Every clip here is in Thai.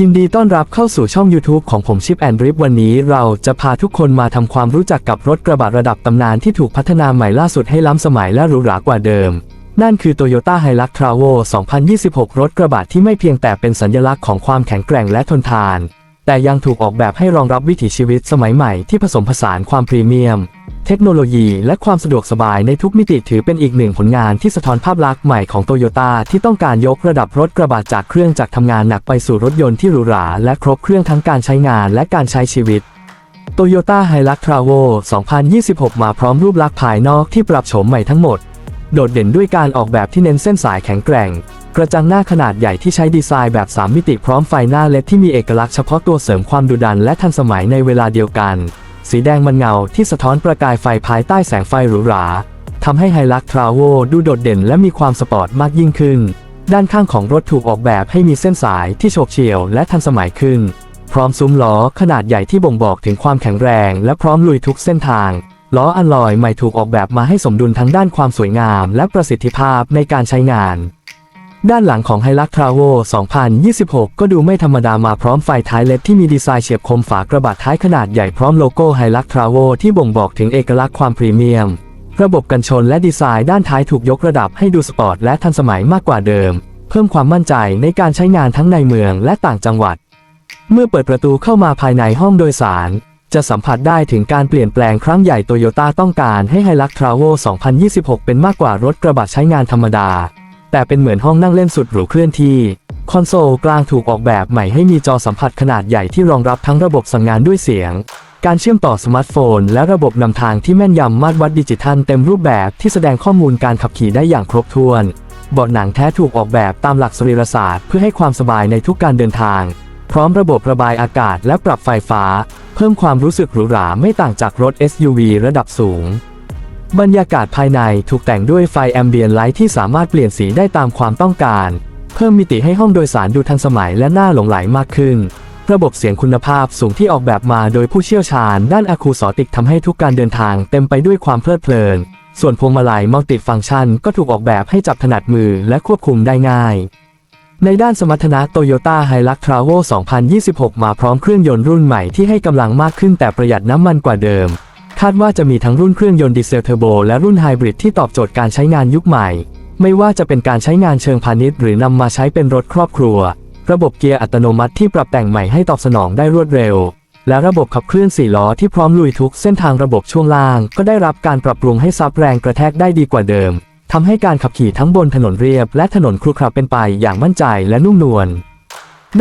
ยินดีต้อนรับเข้าสู่ช่อง YouTube ของผมชิปแอนดริฟวันนี้เราจะพาทุกคนมาทำความรู้จักกับรถกระบะระดับตำนานที่ถูกพัฒนาใหม่ล่าสุดให้ล้ำสมัยและหรูหรากว่าเดิม นั่นคือ Toyota Hilux Travo 2026 รถกระบะที่ไม่เพียงแต่เป็นสัญลักษณ์ของความแข็งแกร่งและทนทาน แต่ยังถูกออกแบบให้รองรับวิถีชีวิตสมัยใหม่ที่ผสมผสานความพรีเมียม เทคโนโลยีและความสะดวกสบายในทุกมิติถือเป็นอีกหนึ่งผลงานที่สะท้อนภาพลักษณ์ใหม่ของโตโยต้าที่ต้องการยกระดับรถกระบะจากเครื่องจักรทำงานหนักไปสู่รถยนต์ที่หรูหราและครบเครื่องทั้งการใช้งานและการใช้ชีวิต Toyota Hilux Travo 2026 มาพร้อมรูปลักษณ์ภายนอกที่ปรับโฉมใหม่ทั้งหมด โดดเด่นด้วยการออกแบบที่เน้นเส้นสายแข็งแกร่ง กระจังหน้าขนาดใหญ่ที่ใช้ดีไซน์แบบ 3 มิติพร้อมไฟหน้าเลดที่มีเอกลักษณ์เฉพาะตัวเสริมความดุดันและทันสมัยในเวลาเดียวกัน สีแดงมันเงาที่สะท้อนประกายไฟภายใต้แสงไฟหรูหราทำให้ไฮลักทราโวดูโดดเด่นและมีความสปอร์ตมากยิ่งขึ้น ด้านข้างของรถถูกออกแบบให้มีเส้นสายที่โฉบเฉี่ยวและทันสมัยขึ้น พร้อมซุ้มล้อขนาดใหญ่ที่บ่งบอกถึงความแข็งแรง และพร้อมลุยทุกเส้นทางล้ออัลลอยใหม่ถูกออกแบบมาให้สมดุลทั้งด้านความสวยงาม และประสิทธิภาพในการใช้งาน ด้านหลังของ Hilux Travo 2026 ก็ดูไม่ธรรมดามาพร้อมไฟท้ายเลดที่มีดีไซน์เฉียบคมฝากระบะท้ายขนาดใหญ่พร้อมโลโก้ Hilux Travo ที่บ่งบอกถึงเอกลักษณ์ความพรีเมียม ระบบกันชนและดีไซน์ด้านท้ายถูกยกระดับให้ดูสปอร์ตและทันสมัยมากกว่าเดิม เพิ่มความมั่นใจในการใช้งานทั้งในเมืองและต่างจังหวัด เมื่อเปิดประตูเข้ามาภายในห้องโดยสาร จะสัมผัสได้ถึงการเปลี่ยนแปลงครั้งใหญ่โตโยต้าต้องการให้ Hilux Travo 2026 เป็นมากกว่ารถกระบะใช้งานธรรมดา แต่เป็นเหมือนห้องนั่งเล่นสุดหรูเคลื่อนที่ คอนโซลกลางถูกออกแบบใหม่ให้มีจอสัมผัสขนาดใหญ่ที่รองรับทั้งระบบสั่งงานด้วยเสียง การเชื่อมต่อสมาร์ทโฟน และระบบนำทางที่แม่นยำมาตรวัดดิจิทัลเต็มรูปแบบที่แสดงข้อมูลการขับขี่ได้อย่างครบถ้วนเบาะหนังแท้ถูกออกแบบตามหลักสรีรศาสตร์เพื่อให้ความสบายในทุกการเดินทาง พร้อมระบบระบายอากาศและปรับไฟฟ้า เพิ่มความรู้สึกหรูหราไม่ต่างจากรถ SUV ระดับสูง บรรยากาศภายในถูกแต่งด้วยไฟแอมเบียนไลท์ที่สามารถเปลี่ยนสีได้ตามความต้องการ เพิ่มมิติให้ห้องโดยสารดูทันสมัยและน่าหลงไหลมากขึ้น ระบบเสียงคุณภาพสูงที่ออกแบบมาโดยผู้เชี่ยวชาญ ด้านอะคูสติกทำให้ทุกการเดินทางเต็มไปด้วยความเพลิดเพลิน ส่วนพวงมาลัยมัลติฟังก์ชันก็ถูกออกแบบให้จับถนัดมือและควบคุมได้ง่าย ในด้านสมรรถนะ Toyota Hilux Travo 2026 มาพร้อมเครื่องยนต์รุ่นใหม่ที่ให้กำลังมากขึ้นแต่ประหยัดน้ำมันกว่าเดิม คาดว่าจะมีทั้งรุ่นเครื่องยนต์ดีเซลเทอร์โบและรุ่นไฮบริดที่ตอบโจทย์การใช้งานยุคใหม่ ไม่ว่าจะเป็นการใช้งานเชิงพาณิชย์หรือนำมาใช้เป็นรถครอบครัว ระบบเกียร์อัตโนมัติที่ปรับแต่งใหม่ให้ตอบสนองได้รวดเร็ว และระบบขับเคลื่อน4ล้อที่พร้อมลุยทุกเส้นทางระบบช่วงล่าง ก็ได้รับการปรับปรุงให้ซับแรงกระแทกได้ดีกว่าเดิมทำให้การขับขี่ทั้งบนถนนเรียบ และถนนครุขระเป็นไปอย่างมั่นใจและนุ่มนวล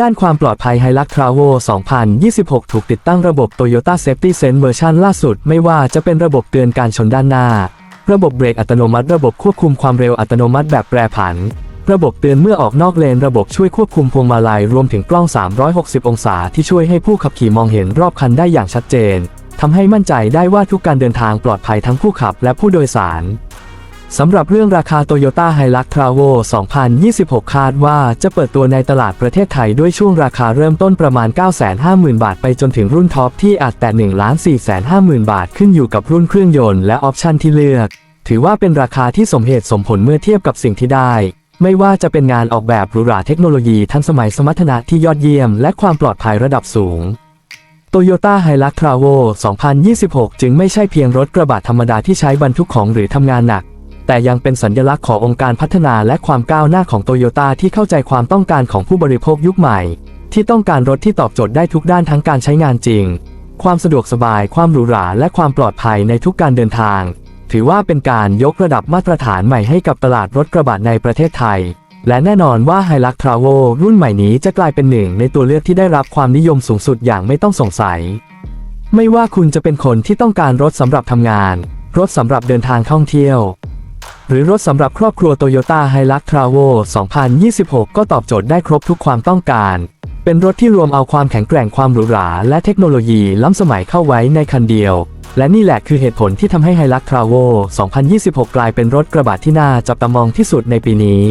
ด้านความปลอดภัย Hilux Travo 2026 ถูกติดตั้งระบบ Toyota Safety Sense เวอร์ชันล่าสุด ไม่ว่าจะเป็นระบบเตือนการชนด้านหน้า ระบบเบรกอัตโนมัติ ระบบควบคุมความเร็วอัตโนมัติแบบแปรผัน ระบบเตือนเมื่อออกนอกเลน ระบบช่วยควบคุมพวงมาลัย รวมถึงกล้อง 360 องศา ที่ช่วยให้ผู้ขับขี่มองเห็นรอบคันได้อย่างชัดเจนทำให้มั่นใจได้ว่าทุกการเดินทางปลอดภัยทั้งผู้ขับและผู้โดยสาร สำหรับเรื่องราคา Toyota Hilux Travo 2026 คาดว่าจะเปิดตัวในตลาดประเทศไทยด้วยช่วงราคาเริ่มต้นประมาณ 950,000 บาท ไปจนถึงรุ่นท็อปที่อาจแต่ 1 450,000 บาทขึ้นอยู่กับรุ่นเครื่องยนต์และออปชันที่เลือก ถือว่าเป็นราคาที่สมเหตุสมผลเมื่อเทียบกับสิ่งที่ได้ ไม่ว่าจะเป็นงานออกแบบหรูหราเทคโนโลยีทันสมัยสมรรถนะที่ยอดเยี่ยม และความปลอดภัยระดับสูง Toyota Hilux Travo 2026 จึงไม่ใช่เพียงรถกระบะธรรมดาที่ใช้บรรทุกของหรือทำงานหนัก แต่ยังเป็นสัญลักษณ์ขององค์การพัฒนาและความก้าวหน้าของโตโยต้าที่เข้าใจความต้องการของผู้บริโภคยุคใหม่ ที่ต้องการรถที่ตอบโจทย์ได้ทุกด้านทั้งการใช้งานจริง ความสะดวกสบาย ความหรูหรา และความปลอดภัยในทุกการเดินทาง ถือว่าเป็นการยกระดับมาตรฐานใหม่ให้กับตลาดรถกระบะในประเทศไทย และแน่นอนว่า Hilux Travo รุ่นใหม่นี้จะกลายเป็นหนึ่ง ในตัวเลือกที่ได้รับความนิยมสูงสุดอย่างไม่ต้องสงสัย ไม่ว่าคุณจะเป็นคนที่ต้องการรถสำหรับทำงาน รถสำหรับเดินทางท่องเที่ยว หรือรถสำหรับครอบครัว Toyota Hilux Travo 2026 ก็ตอบโจทย์ได้ครบทุกความต้องการ เป็นรถที่รวมเอาความแข็งแกร่งความหรูหรา และเทคโนโลยีล้ำสมัยเข้าไว้ในคันเดียว และนี่แหละคือเหตุผลที่ทำให้ Hilux Travo 2026 กลายเป็นรถกระบะที่น่าจับตามองที่สุดในปีนี้